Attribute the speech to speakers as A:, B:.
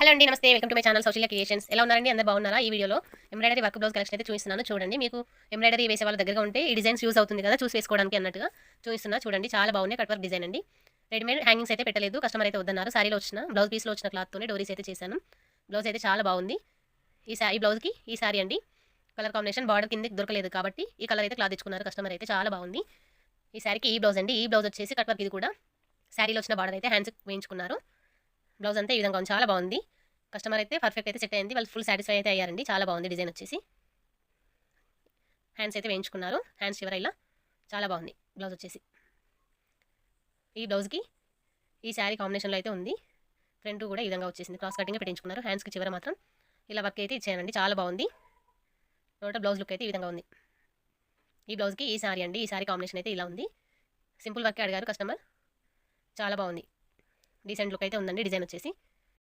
A: Hello అండి నమస్తే. Welcome to my channel social creations. ఎలా ఉన్నారండి? అందరు బాగున్నారా? ఈ వీడియోలో ఎంబ్రాయిడరీ వర్క్ బ్లౌజ్ కలెక్షన్ అయితే చూపిస్తున్నాను. చూడండి మీకు ఎంబ్రాయిడరీ వేసే వాళ్ళ దగ్గరగా ఉంటే ఈ డిజైన్స్ యూస్ అవుతుంది కదా చూసి వేసుకోవడానికి అన్నట్టుగా చూపిస్తున్నా. చూడండి చాలా బాగున్నాయి కట్ వర్క్ డిజైన్ అండి. రెడీమేడ్ హ్యాంగింగ్స్ అయితే పెట్టలేదు. కస్టమర్ అయితే వద్దన్నారు. సారీలో వచ్చిన బ్లౌజ్ పీస్లో వచ్చిన క్లాత్తోనే డోరీస్ అయితే చేశాను. బ్లౌజ్ అయితే చాలా బాగుంది. ఈ సా ఈ బ్లౌజ్కి ఈ సారీ అండి. కలర్ కాంబినేషన్ బార్డర్ కిందకి దొరకలేదు కాబట్టి ఈ కలర్ అయితే క్లాత్ ఇచ్చుకున్నారు కస్టమర్ అయితే చాలా బాగుంది. ఈ సారీకి ఈ బ్లౌజ్ అండి. ఈ బ్లౌజ్ వచ్చేసి కట్ వర్క్ ఇది కూడా. శారీలో వచ్చిన బార్డర్ అయితే హ్యాండ్స్ వేయించుకున్నారు. బ్లౌజ్ అంతా ఈ విధంగా ఉంది. చాలా బాగుంది. కస్టమర్ అయితే పర్ఫెక్ట్ అయితే సెట్ అయింది. వాళ్ళు ఫుల్ సాటిస్ఫై అయితే అయ్యారండి. చాలా బాగుంది డిజైన్ వచ్చేసి. హ్యాండ్స్ అయితే వేయించుకున్నారు. హ్యాండ్స్ చివర ఇలా. చాలా బాగుంది బ్లౌజ్ వచ్చేసి. ఈ బ్లౌజ్కి ఈ శారీ కాంబినేషన్లో అయితే ఉంది. ఫ్రంట్ కూడా ఈ విధంగా వచ్చేసింది. క్రాస్ కటింగ్ పెట్టించుకున్నారు. హ్యాండ్స్కి చివర మాత్రం ఇలా వర్క్ అయితే ఇచ్చానండి చాలా బాగుంది. నోట బ్లౌజ్ లుక్ అయితే ఈ విధంగా ఉంది. ఈ బ్లౌజ్కి ఈ శారీ అండి. ఈ శారీ కాంబినేషన్ అయితే ఇలా ఉంది. సింపుల్ వర్క్ అడిగారు కస్టమర్. చాలా బాగుంది. డీసెంట్ లుక్ అయితే ఉందండి. డిజైన్ వచ్చేసి